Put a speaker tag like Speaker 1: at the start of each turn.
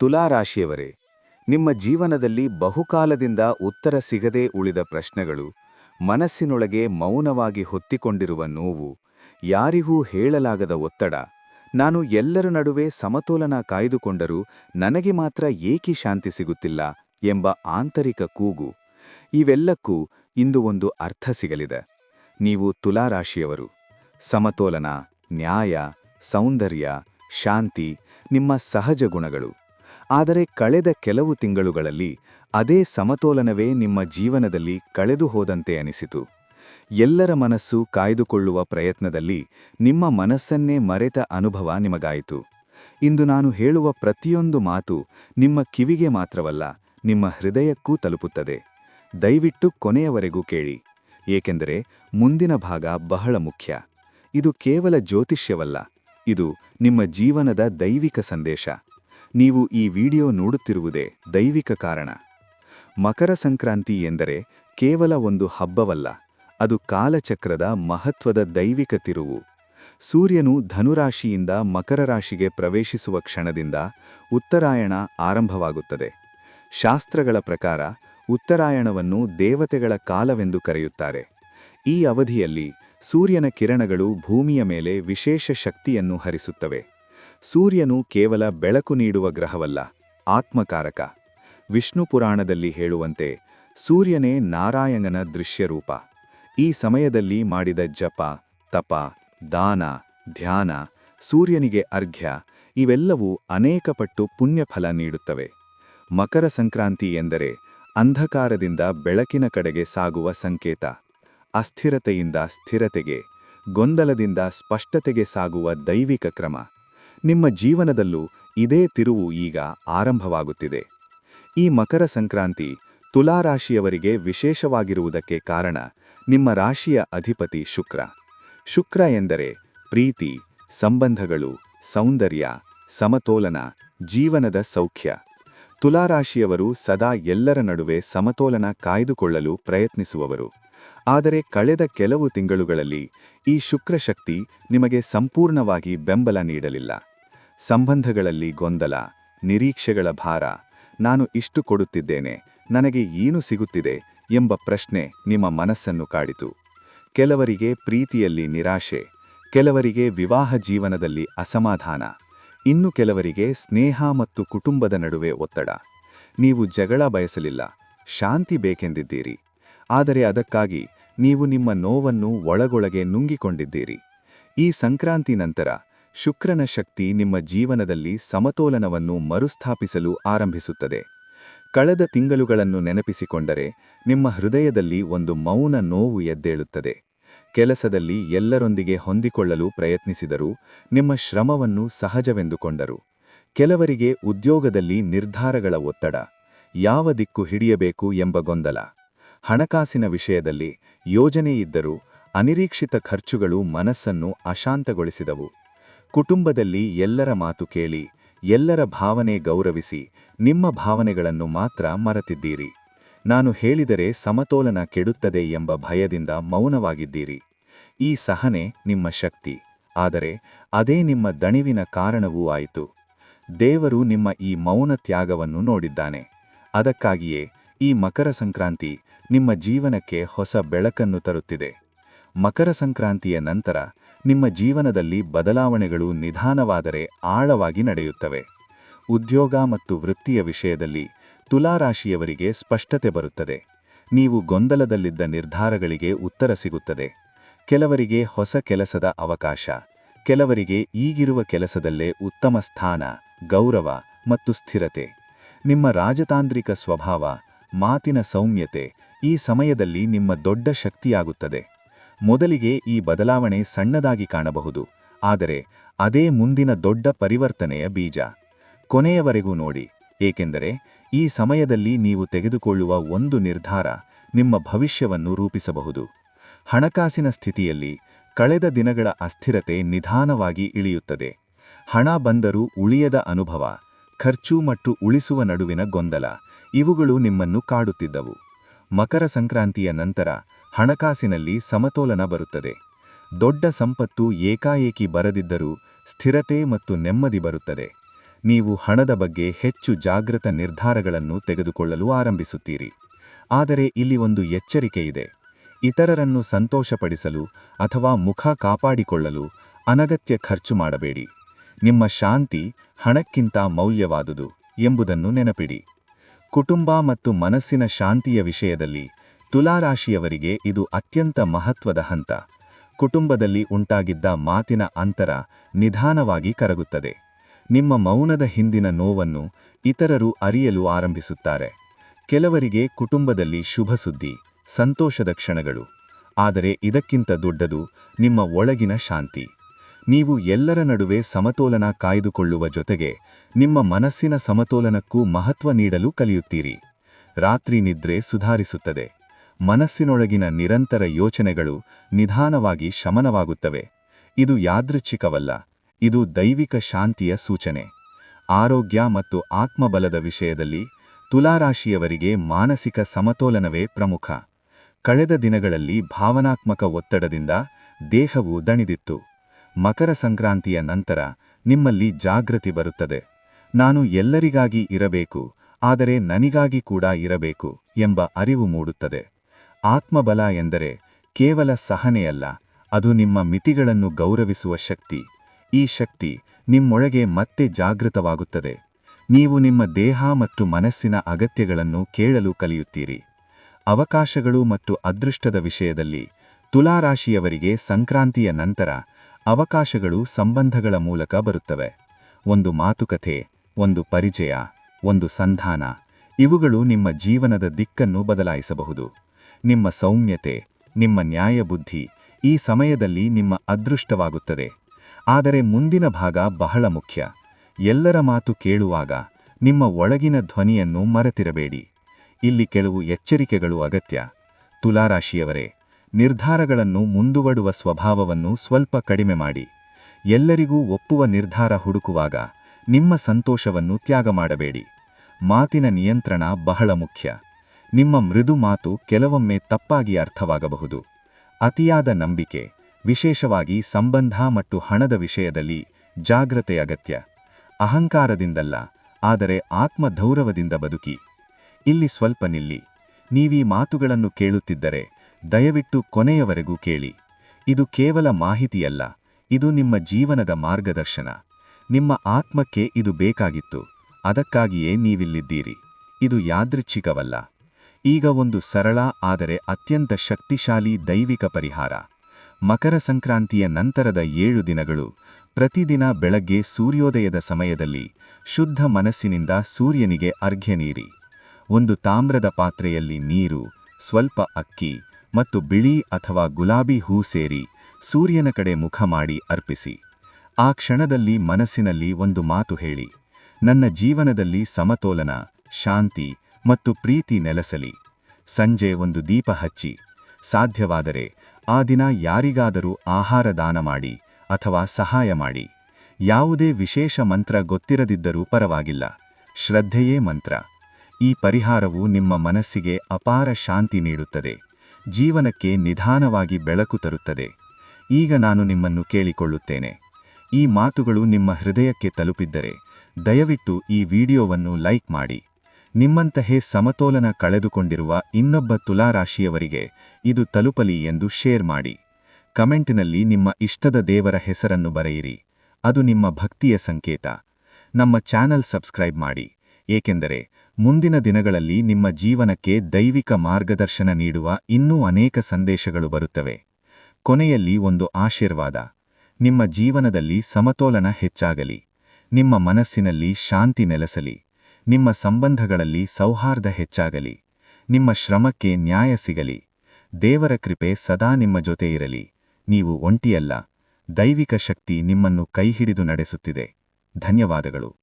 Speaker 1: ತುಲಾರಾಶಿಯವರೇ, ನಿಮ್ಮ ಜೀವನದಲ್ಲಿ ಬಹುಕಾಲದಿಂದ ಉತ್ತರ ಸಿಗದೇ ಉಳಿದ ಪ್ರಶ್ನೆಗಳು ಮನಸ್ಸಿನೊಳಗೆ ಮೌನವಾಗಿ ಹೊತ್ತಿಕೊಂಡಿರುವ ನೋವು ಯಾರಿಗೂ ಹೇಳಲಾಗದ ಒತ್ತಡ, ನಾನು ಎಲ್ಲರ ನಡುವೆ ಸಮತೋಲನ ಕಾಯ್ದುಕೊಂಡರೂ ನನಗೆ ಮಾತ್ರ ಏಕೆ ಶಾಂತಿ ಸಿಗುತ್ತಿಲ್ಲ ಎಂಬ ಆಂತರಿಕ ಕೂಗು, ಇವೆಲ್ಲಕ್ಕೂ ಇಂದು ಒಂದು ಅರ್ಥ ಸಿಗಲಿದೆ. ನೀವು ತುಲಾರಾಶಿಯವರು, ಸಮತೋಲನ, ನ್ಯಾಯ, ಸೌಂದರ್ಯ, ಶಾಂತಿ, ನಿಮ್ಮ ಸಹಜ ಗುಣಗಳು. ಆದರೆ ಕಳೆದ ಕೆಲವು ತಿಂಗಳುಗಳಲ್ಲಿ ಅದೇ ಸಮತೋಲನವೇ ನಿಮ್ಮ ಜೀವನದಲ್ಲಿ ಕಳೆದು ಹೋದಂತೆ ಅನಿಸಿತು. ಎಲ್ಲರ ಮನಸ್ಸು ಕಾಯ್ದುಕೊಳ್ಳುವ ಪ್ರಯತ್ನದಲ್ಲಿ ನಿಮ್ಮ ಮನಸ್ಸನ್ನೇ ಮರೆತ ಅನುಭವ ನಿಮಗಾಯಿತು. ಇಂದು ನಾನು ಹೇಳುವ ಪ್ರತಿಯೊಂದು ಮಾತು ನಿಮ್ಮ ಕಿವಿಗೆ ಮಾತ್ರವಲ್ಲ, ನಿಮ್ಮ ಹೃದಯಕ್ಕೂ ತಲುಪುತ್ತದೆ. ದಯವಿಟ್ಟು ಕೊನೆಯವರೆಗೂ ಕೇಳಿ. ಏಕೆಂದರೆ ಮುಂದಿನ ಭಾಗ ಬಹಳ ಮುಖ್ಯ. ಇದು ಕೇವಲ ಜ್ಯೋತಿಷ್ಯವಲ್ಲ, ಇದು ನಿಮ್ಮ ಜೀವನದ ದೈವಿಕ ಸಂದೇಶ. ನೀವು ಈ ವಿಡಿಯೋ ನೋಡುತ್ತಿರುವುದೇ ದೈವಿಕ ಕಾರಣ. ಮಕರ ಸಂಕ್ರಾಂತಿ ಎಂದರೆ ಕೇವಲ ಒಂದು ಹಬ್ಬವಲ್ಲ, ಅದು ಕಾಲಚಕ್ರದ ಮಹತ್ವದ ದೈವಿಕ ತಿರುವು. ಸೂರ್ಯನು ಧನುರಾಶಿಯಿಂದ ಮಕರ ರಾಶಿಗೆ ಪ್ರವೇಶಿಸುವ ಕ್ಷಣದಿಂದ ಉತ್ತರಾಯಣ ಆರಂಭವಾಗುತ್ತದೆ. ಶಾಸ್ತ್ರಗಳ ಪ್ರಕಾರ ಉತ್ತರಾಯಣವನ್ನು ದೇವತೆಗಳ ಕಾಲವೆಂದು ಕರೆಯುತ್ತಾರೆ. ಈ ಅವಧಿಯಲ್ಲಿ ಸೂರ್ಯನ ಕಿರಣಗಳು ಭೂಮಿಯ ಮೇಲೆ ವಿಶೇಷ ಶಕ್ತಿಯನ್ನು ಹರಿಸುತ್ತವೆ. ಸೂರ್ಯನು ಕೇವಲ ಬೆಳಕು ನೀಡುವ ಗ್ರಹವಲ್ಲ, ಆತ್ಮಕಾರಕ. ವಿಷ್ಣು ಪುರಾಣದಲ್ಲಿ ಹೇಳುವಂತೆ ಸೂರ್ಯನೇ ನಾರಾಯಣನ ದೃಶ್ಯರೂಪ. ಈ ಸಮಯದಲ್ಲಿ ಮಾಡಿದ ಜಪ, ತಪ, ದಾನ, ಧ್ಯಾನ, ಸೂರ್ಯನಿಗೆ ಅರ್ಘ್ಯ, ಇವೆಲ್ಲವೂ ಅನೇಕ ಪಟ್ಟು ಪುಣ್ಯಫಲ ನೀಡುತ್ತವೆ. ಮಕರ ಸಂಕ್ರಾಂತಿ ಎಂದರೆ ಅಂಧಕಾರದಿಂದ ಬೆಳಕಿನ ಕಡೆಗೆ ಸಾಗುವ ಸಂಕೇತ. ಅಸ್ಥಿರತೆಯಿಂದ ಸ್ಥಿರತೆಗೆ, ಗೊಂದಲದಿಂದ ಸ್ಪಷ್ಟತೆಗೆ ಸಾಗುವ ದೈವಿಕ ಕ್ರಮ. ನಿಮ್ಮ ಜೀವನದಲ್ಲೂ ಇದೇ ತಿರುವು ಈಗ ಆರಂಭವಾಗುತ್ತಿದೆ. ಈ ಮಕರ ಸಂಕ್ರಾಂತಿ ತುಲಾರಾಶಿಯವರಿಗೆ ವಿಶೇಷವಾಗಿರುವುದಕ್ಕೆ ಕಾರಣ ನಿಮ್ಮ ರಾಶಿಯ ಅಧಿಪತಿ ಶುಕ್ರ. ಶುಕ್ರ ಎಂದರೆ ಪ್ರೀತಿ, ಸಂಬಂಧಗಳು, ಸೌಂದರ್ಯ, ಸಮತೋಲನ, ಜೀವನದ ಸೌಖ್ಯ. ತುಲಾರಾಶಿಯವರು ಸದಾ ಎಲ್ಲರ ನಡುವೆ ಸಮತೋಲನ ಕಾಯ್ದುಕೊಳ್ಳಲು ಪ್ರಯತ್ನಿಸುವವರು. ಆದರೆ ಕಳೆದ ಕೆಲವು ತಿಂಗಳುಗಳಲ್ಲಿ ಈ ಶುಕ್ರಶಕ್ತಿ ನಿಮಗೆ ಸಂಪೂರ್ಣವಾಗಿ ಬೆಂಬಲ ನೀಡಲಿಲ್ಲ. ಸಂಬಂಧಗಳಲ್ಲಿ ಗೊಂದಲ, ನಿರೀಕ್ಷೆಗಳ ಭಾರ, ನಾನು ಇಷ್ಟು ಕೊಡುತ್ತಿದ್ದೇನೆ, ನನಗೆ ಏನು ಸಿಗುತ್ತಿದೆ ಎಂಬ ಪ್ರಶ್ನೆ ನಿಮ್ಮ ಮನಸ್ಸನ್ನು ಕಾಡಿತು. ಕೆಲವರಿಗೆ ಪ್ರೀತಿಯಲ್ಲಿ ನಿರಾಶೆ, ಕೆಲವರಿಗೆ ವಿವಾಹ ಜೀವನದಲ್ಲಿ ಅಸಮಾಧಾನ, ಇನ್ನು ಕೆಲವರಿಗೆ ಸ್ನೇಹ ಮತ್ತು ಕುಟುಂಬದ ನಡುವೆ ಒತ್ತಡ. ನೀವು ಜಗಳ ಬಯಸಲಿಲ್ಲ, ಶಾಂತಿ ಬೇಕೆಂದಿದ್ದೀರಿ, ಆದರೆ ಅದಕ್ಕಾಗಿ ನೀವು ನಿಮ್ಮ ನೋವನ್ನು ಒಳಗೊಳಗೆ ನುಂಗಿಕೊಂಡಿದ್ದೀರಿ. ಈ ಸಂಕ್ರಾಂತಿ ನಂತರ ಶುಕ್ರನ ಶಕ್ತಿ ನಿಮ್ಮ ಜೀವನದಲ್ಲಿ ಸಮತೋಲನವನ್ನು ಮರುಸ್ಥಾಪಿಸಲು ಆರಂಭಿಸುತ್ತದೆ. ಕಳೆದ ತಿಂಗಳುಗಳನ್ನು ನೆನಪಿಸಿಕೊಂಡರೆ, ನಿಮ್ಮ ಹೃದಯದಲ್ಲಿ ಒಂದು ಮೌನ ನೋವು ಎದ್ದೇಳುತ್ತದೆ. ಕೆಲಸದಲ್ಲಿ ಎಲ್ಲರೊಂದಿಗೆ ಹೊಂದಿಕೊಳ್ಳಲು ಪ್ರಯತ್ನಿಸಿದರೂ, ನಿಮ್ಮ ಶ್ರಮವನ್ನು ಸಹಜವೆಂದುಕೊಂಡರು. ಕೆಲವರಿಗೆ ಉದ್ಯೋಗದಲ್ಲಿ ನಿರ್ಧಾರಗಳ ಒತ್ತಡ, ಯಾವ ದಿಕ್ಕು ಹಿಡಿಯಬೇಕು ಎಂಬ ಗೊಂದಲ. ಹಣಕಾಸಿನ ವಿಷಯದಲ್ಲಿ ಯೋಜನೆಯಿದ್ದರೂ ಅನಿರೀಕ್ಷಿತ ಖರ್ಚುಗಳು ಮನಸ್ಸನ್ನು ಅಶಾಂತಗೊಳಿಸಿದವು. ಕುಟುಂಬದಲ್ಲಿ ಎಲ್ಲರ ಮಾತು ಕೇಳಿ, ಎಲ್ಲರ ಭಾವನೆ ಗೌರವಿಸಿ, ನಿಮ್ಮ ಭಾವನೆಗಳನ್ನು ಮಾತ್ರ ಮರೆತಿದ್ದೀರಿ. ನಾನು ಹೇಳಿದರೆ ಸಮತೋಲನ ಕೆಡುತ್ತದೆ ಎಂಬ ಭಯದಿಂದ ಮೌನವಾಗಿದ್ದೀರಿ. ಈ ಸಹನೆ ನಿಮ್ಮ ಶಕ್ತಿ. ಆದರೆ ಅದೇ ನಿಮ್ಮ ದಣಿವಿನ ಕಾರಣವೂ ಆಯಿತು. ದೇವರು ನಿಮ್ಮ ಈ ಮೌನ ತ್ಯಾಗವನ್ನು ನೋಡಿದ್ದಾನೆ. ಅದಕ್ಕಾಗಿಯೇ ಈ ಮಕರ ಸಂಕ್ರಾಂತಿ ನಿಮ್ಮ ಜೀವನಕ್ಕೆ ಹೊಸ ಬೆಳಕನ್ನು ತರುತ್ತಿದೆ. ಮಕರ ಸಂಕ್ರಾಂತಿಯ ನಂತರ ನಿಮ್ಮ ಜೀವನದಲ್ಲಿ ಬದಲಾವಣೆಗಳು ನಿಧಾನವಾದರೆ ಆಳವಾಗಿ ನಡೆಯುತ್ತವೆ. ಉದ್ಯೋಗ ಮತ್ತು ವೃತ್ತಿಯ ವಿಷಯದಲ್ಲಿ ತುಲಾರಾಶಿಯವರಿಗೆ ಸ್ಪಷ್ಟತೆ ಬರುತ್ತದೆ. ನೀವು ಗೊಂದಲದಲ್ಲಿದ್ದ ನಿರ್ಧಾರಗಳಿಗೆ ಉತ್ತರ ಸಿಗುತ್ತದೆ. ಕೆಲವರಿಗೆ ಹೊಸ ಕೆಲಸದ ಅವಕಾಶ, ಕೆಲವರಿಗೆ ಈಗಿರುವ ಕೆಲಸದಲ್ಲೇ ಉತ್ತಮ ಸ್ಥಾನ, ಗೌರವ ಮತ್ತು ಸ್ಥಿರತೆ. ನಿಮ್ಮ ರಾಜತಾಂತ್ರಿಕ ಸ್ವಭಾವ, ಮಾತಿನ ಸೌಮ್ಯತೆ ಈ ಸಮಯದಲ್ಲಿ ನಿಮ್ಮ ದೊಡ್ಡ ಶಕ್ತಿಯಾಗುತ್ತದೆ. ಮೊದಲಿಗೆ ಈ ಬದಲಾವಣೆ ಸಣ್ಣದಾಗಿ ಕಾಣಬಹುದು, ಆದರೆ ಅದೇ ಮುಂದಿನ ದೊಡ್ಡ ಪರಿವರ್ತನೆಯ ಬೀಜ. ಕೊನೆಯವರೆಗೂ ನೋಡಿ, ಏಕೆಂದರೆ ಈ ಸಮಯದಲ್ಲಿ ನೀವು ತೆಗೆದುಕೊಳ್ಳುವ ಒಂದು ನಿರ್ಧಾರ ನಿಮ್ಮ ಭವಿಷ್ಯವನ್ನು ರೂಪಿಸಬಹುದು. ಹಣಕಾಸಿನ ಸ್ಥಿತಿಯಲ್ಲಿ ಕಳೆದ ದಿನಗಳ ಅಸ್ಥಿರತೆ ನಿಧಾನವಾಗಿ ಇಳಿಯುತ್ತದೆ. ಹಣ ಬಂದರೂ ಉಳಿಯದ ಅನುಭವ, ಖರ್ಚು ಮತ್ತು ಉಳಿಸುವ ನಡುವಿನ ಗೊಂದಲ, ಇವುಗಳು ನಿಮ್ಮನ್ನು ಕಾಡುತ್ತಿದ್ದವು. ಮಕರ ಸಂಕ್ರಾಂತಿಯ ನಂತರ ಹಣಕಾಸಿನಲ್ಲಿ ಸಮತೋಲನ ಬರುತ್ತದೆ. ದೊಡ್ಡ ಸಂಪತ್ತು ಏಕಾಏಕಿ ಬರದಿದ್ದರೂ ಸ್ಥಿರತೆ ಮತ್ತು ನೆಮ್ಮದಿ ಬರುತ್ತದೆ. ನೀವು ಹಣದ ಬಗ್ಗೆ ಹೆಚ್ಚು ಜಾಗೃತ ನಿರ್ಧಾರಗಳನ್ನು ತೆಗೆದುಕೊಳ್ಳಲು ಆರಂಭಿಸುತ್ತೀರಿ. ಆದರೆ ಇಲ್ಲಿ ಒಂದು ಎಚ್ಚರಿಕೆ ಇದೆ. ಇತರರನ್ನು ಸಂತೋಷಪಡಿಸಲು ಅಥವಾ ಮುಖ ಕಾಪಾಡಿಕೊಳ್ಳಲು ಅನಗತ್ಯ ಖರ್ಚು ಮಾಡಬೇಡಿ. ನಿಮ್ಮ ಶಾಂತಿ ಹಣಕ್ಕಿಂತ ಮೌಲ್ಯವಾದುದು ಎಂಬುದನ್ನು ನೆನಪಿಡಿ. ಕುಟುಂಬ ಮತ್ತು ಮನಸ್ಸಿನ ಶಾಂತಿಯ ವಿಷಯದಲ್ಲಿ ತುಲಾರಾಶಿಯವರಿಗೆ ಇದು ಅತ್ಯಂತ ಮಹತ್ವದ ಹಂತ. ಕುಟುಂಬದಲ್ಲಿ ಉಂಟಾಗಿದ್ದ ಮಾತಿನ ಅಂತರ ನಿಧಾನವಾಗಿ ಕರಗುತ್ತದೆ. ನಿಮ್ಮ ಮೌನದ ಹಿಂದಿನ ನೋವನ್ನು ಇತರರು ಅರಿಯಲು ಆರಂಭಿಸುತ್ತಾರೆ. ಕೆಲವರಿಗೆ ಕುಟುಂಬದಲ್ಲಿ ಶುಭ ಸುದ್ದಿ, ಸಂತೋಷದ ಕ್ಷಣಗಳು. ಆದರೆ ಇದಕ್ಕಿಂತ ದೊಡ್ಡದು ನಿಮ್ಮ ಒಳಗಿನ ಶಾಂತಿ. ನೀವು ಎಲ್ಲರ ನಡುವೆ ಸಮತೋಲನ ಕಾಯ್ದುಕೊಳ್ಳುವ ಜೊತೆಗೆ ನಿಮ್ಮ ಮನಸ್ಸಿನ ಸಮತೋಲನಕ್ಕೂ ಮಹತ್ವ ನೀಡಲು ಕಲಿಯುತ್ತೀರಿ. ರಾತ್ರಿ ನಿದ್ರೆ ಸುಧಾರಿಸುತ್ತದೆ. ಮನಸ್ಸಿನೊಳಗಿನ ನಿರಂತರ ಯೋಚನೆಗಳು ನಿಧಾನವಾಗಿ ಶಮನವಾಗುತ್ತವೆ. ಇದು ಯಾದೃಚ್ಛಿಕವಲ್ಲ, ಇದು ದೈವಿಕ ಶಾಂತಿಯ ಸೂಚನೆ. ಆರೋಗ್ಯ ಮತ್ತು ಆತ್ಮಬಲದ ವಿಷಯದಲ್ಲಿ ತುಲಾರಾಶಿಯವರಿಗೆ ಮಾನಸಿಕ ಸಮತೋಲನವೇ ಪ್ರಮುಖ. ಕಳೆದ ದಿನಗಳಲ್ಲಿ ಭಾವನಾತ್ಮಕ ಒತ್ತಡದಿಂದ ದೇಹವು ದಣಿದಿತ್ತು. ಮಕರ ಸಂಕ್ರಾಂತಿಯ ನಂತರ ನಿಮ್ಮಲ್ಲಿ ಜಾಗೃತಿ ಬರುತ್ತದೆ. ನಾನು ಎಲ್ಲರಿಗಾಗಿ ಇರಬೇಕು, ಆದರೆ ನನಿಗಾಗಿ ಕೂಡ ಇರಬೇಕು ಎಂಬ ಅರಿವು ಮೂಡುತ್ತದೆ. ಆತ್ಮಬಲ ಎಂದರೆ ಕೇವಲ ಸಹನೆಯಲ್ಲ ಅದು ನಿಮ್ಮ ಮಿತಿಗಳನ್ನು ಗೌರವಿಸುವ ಶಕ್ತಿ. ಈ ಶಕ್ತಿ ನಿಮ್ಮೊಳಗೆ ಮತ್ತೆ ಜಾಗೃತವಾಗುತ್ತದೆ. ನೀವು ನಿಮ್ಮ ದೇಹ ಮತ್ತು ಮನಸ್ಸಿನ ಅಗತ್ಯಗಳನ್ನು ಕೇಳಲು ಕಲಿಯುತ್ತೀರಿ. ಅವಕಾಶಗಳು ಮತ್ತು ಅದೃಷ್ಟದ ವಿಷಯದಲ್ಲಿ ತುಲಾರಾಶಿಯವರಿಗೆ ಸಂಕ್ರಾಂತಿಯ ನಂತರ ಅವಕಾಶಗಳು ಸಂಬಂಧಗಳ ಮೂಲಕ ಬರುತ್ತವೆ. ಒಂದು ಮಾತುಕತೆ, ಒಂದು ಪರಿಚಯ, ಒಂದು ಸಂಧಾನ, ಇವುಗಳು ನಿಮ್ಮ ಜೀವನದ ದಿಕ್ಕನ್ನು ಬದಲಾಯಿಸಬಹುದು. ನಿಮ್ಮ ಸೌಮ್ಯತೆ, ನಿಮ್ಮ ನ್ಯಾಯಬುದ್ಧಿ ಈ ಸಮಯದಲ್ಲಿ ನಿಮ್ಮ ಅದೃಷ್ಟವಾಗುತ್ತದೆ. ಆದರೆ ಮುಂದಿನ ಭಾಗ ಬಹಳ ಮುಖ್ಯ. ಎಲ್ಲರ ಮಾತು ಕೇಳುವಾಗ ನಿಮ್ಮ ಒಳಗಿನ ಧ್ವನಿಯನ್ನು ಮರೆತಿರಬೇಡಿ. ಇಲ್ಲಿ ಕೆಲವು ಎಚ್ಚರಿಕೆಗಳು ಅಗತ್ಯ. ತುಲಾರಾಶಿಯವರೇ, ನಿರ್ಧಾರಗಳನ್ನು ಮುಂದುವಡುವ ಸ್ವಭಾವವನ್ನು ಸ್ವಲ್ಪ ಕಡಿಮೆ ಮಾಡಿ. ಎಲ್ಲರಿಗೂ ಒಪ್ಪುವ ನಿರ್ಧಾರ ಹುಡುಕುವಾಗ ನಿಮ್ಮ ಸಂತೋಷವನ್ನು ತ್ಯಾಗ ಮಾಡಬೇಡಿ. ಮಾತಿನ ನಿಯಂತ್ರಣ ಬಹಳ ಮುಖ್ಯ. ನಿಮ್ಮ ಮೃದು ಮಾತು ಕೆಲವೊಮ್ಮೆ ತಪ್ಪಾಗಿ ಅರ್ಥವಾಗಬಹುದು. ಅತಿಯಾದ ನಂಬಿಕೆ, ವಿಶೇಷವಾಗಿ ಸಂಬಂಧ ಮತ್ತು ಹಣದ ವಿಷಯದಲ್ಲಿ ಜಾಗ್ರತೆ ಅಗತ್ಯ. ಅಹಂಕಾರದಿಂದಲ್ಲ, ಆದರೆ ಆತ್ಮಧೌರವದಿಂದ ಬದುಕಿ. ಇಲ್ಲಿ ಸ್ವಲ್ಪ ನಿಲ್ಲಿ. ನೀವೀ ಮಾತುಗಳನ್ನು ಕೇಳುತ್ತಿದ್ದರೆ ದಯವಿಟ್ಟು ಕೊನೆಯವರೆಗೂ ಕೇಳಿ. ಇದು ಕೇವಲ ಮಾಹಿತಿಯಲ್ಲ, ಇದು ನಿಮ್ಮ ಜೀವನದ ಮಾರ್ಗದರ್ಶನ. ನಿಮ್ಮ ಆತ್ಮಕ್ಕೆ ಇದು ಬೇಕಾಗಿತ್ತು, ಅದಕ್ಕಾಗಿಯೇ ನೀವಿಲ್ಲಿದ್ದೀರಿ. ಇದು ಯಾದೃಚ್ಛಿಕವಲ್ಲ. ಈಗ ಒಂದು ಸರಳ, ಆದರೆ ಅತ್ಯಂತ ಶಕ್ತಿಶಾಲಿ ದೈವಿಕ ಪರಿಹಾರ. ಮಕರ ಸಂಕ್ರಾಂತಿಯ ನಂತರದ ಏಳು ದಿನಗಳು, ಪ್ರತಿದಿನ ಬೆಳಗ್ಗೆ ಸೂರ್ಯೋದಯದ ಸಮಯದಲ್ಲಿ ಶುದ್ಧ ಮನಸ್ಸಿನಿಂದ ಸೂರ್ಯನಿಗೆ ಅರ್ಘ್ಯ ನೀರಿ. ಒಂದು ತಾಮ್ರದ ಪಾತ್ರೆಯಲ್ಲಿ ನೀರು, ಸ್ವಲ್ಪ ಅಕ್ಕಿ ಮತ್ತು ಬಿಳಿ ಅಥವಾ ಗುಲಾಬಿ ಹೂ ಸೇರಿ ಸೂರ್ಯನ ಕಡೆ ಮುಖ ಮಾಡಿ ಅರ್ಪಿಸಿ. ಆ ಕ್ಷಣದಲ್ಲಿ ಮನಸ್ಸಿನಲ್ಲಿ ಒಂದು ಮಾತು ಹೇಳಿ. ನನ್ನ ಜೀವನದಲ್ಲಿ ಸಮತೋಲನ, ಶಾಂತಿ ಮತ್ತು ಪ್ರೀತಿ ನೆಲೆಸಲಿ. ಸಂಜೆ ಒಂದು ದೀಪ ಹಚ್ಚಿ, ಸಾಧ್ಯವಾದರೆ ಆ ದಿನ ಯಾರಿಗಾದರೂ ಆಹಾರ ದಾನ ಮಾಡಿ ಅಥವಾ ಸಹಾಯ ಮಾಡಿ. ಯಾವುದೇ ವಿಶೇಷ ಮಂತ್ರ ಗೊತ್ತಿರದಿದ್ದರೂ ಪರವಾಗಿಲ್ಲ. ಶ್ರದ್ಧೆಯೇ ಮಂತ್ರ. ಈ ಪರಿಹಾರವು ನಿಮ್ಮ ಮನಸ್ಸಿಗೆ ಅಪಾರ ಶಾಂತಿ ನೀಡುತ್ತದೆ. ಜೀವನಕ್ಕೆ ನಿಧಾನವಾಗಿ ಬೆಳಕು ತರುತ್ತದೆ. ಈಗ ನಾನು ನಿಮ್ಮನ್ನು ಕೇಳಿಕೊಳ್ಳುತ್ತೇನೆ. ಈ ಮಾತುಗಳು ನಿಮ್ಮ ಹೃದಯಕ್ಕೆ ತಲುಪಿದ್ದರೆ, ದಯವಿಟ್ಟು ಈ ವಿಡಿಯೋವನ್ನು ಲೈಕ್ ಮಾಡಿ. ನಿಮ್ಮಂತಹೇ ಸಮತೋಲನ ಕಳೆದುಕೊಂಡಿರುವ ಇನ್ನೊಬ್ಬ ತುಲಾರಾಶಿಯವರಿಗೆ ಇದು ತಲುಪಲಿ ಎಂದು ಶೇರ್ ಮಾಡಿ. ಕಮೆಂಟ್ನಲ್ಲಿ ನಿಮ್ಮ ಇಷ್ಟದ ದೇವರ ಹೆಸರನ್ನು ಬರೆಯಿರಿ. ಅದು ನಿಮ್ಮ ಭಕ್ತಿಯ ಸಂಕೇತ. ನಮ್ಮ ಚಾನಲ್ ಸಬ್ಸ್ಕ್ರೈಬ್ ಮಾಡಿ. ಏಕೆಂದರೆ ಮುಂದಿನ ದಿನಗಳಲ್ಲಿ ನಿಮ್ಮ ಜೀವನಕ್ಕೆ ದೈವಿಕ ಮಾರ್ಗದರ್ಶನ ನೀಡುವ ಇನ್ನೂ ಅನೇಕ ಸಂದೇಶಗಳು ಬರುತ್ತವೆ. ಕೊನೆಯಲ್ಲಿ ಒಂದು ಆಶೀರ್ವಾದ. ನಿಮ್ಮ ಜೀವನದಲ್ಲಿ ಸಮತೋಲನ ಹೆಚ್ಚಾಗಲಿ. ನಿಮ್ಮ ಮನಸ್ಸಿನಲ್ಲಿ ಶಾಂತಿ ನೆಲೆಸಲಿ. ನಿಮ್ಮ ಸಂಬಂಧಗಳಲ್ಲಿ ಸೌಹಾರ್ದ ಹೆಚ್ಚಾಗಲಿ. ನಿಮ್ಮ ಶ್ರಮಕ್ಕೆ ನ್ಯಾಯ ಸಿಗಲಿ. ದೇವರ ಕೃಪೆ ಸದಾ ನಿಮ್ಮ ಜೊತೆ ಇರಲಿ. ನೀವು ಒಂಟಿಯಲ್ಲ. ದೈವಿಕ ಶಕ್ತಿ ನಿಮ್ಮನ್ನು ಕೈಹಿಡಿದು ನಡೆಸುತ್ತಿದೆ. ಧನ್ಯವಾದಗಳು.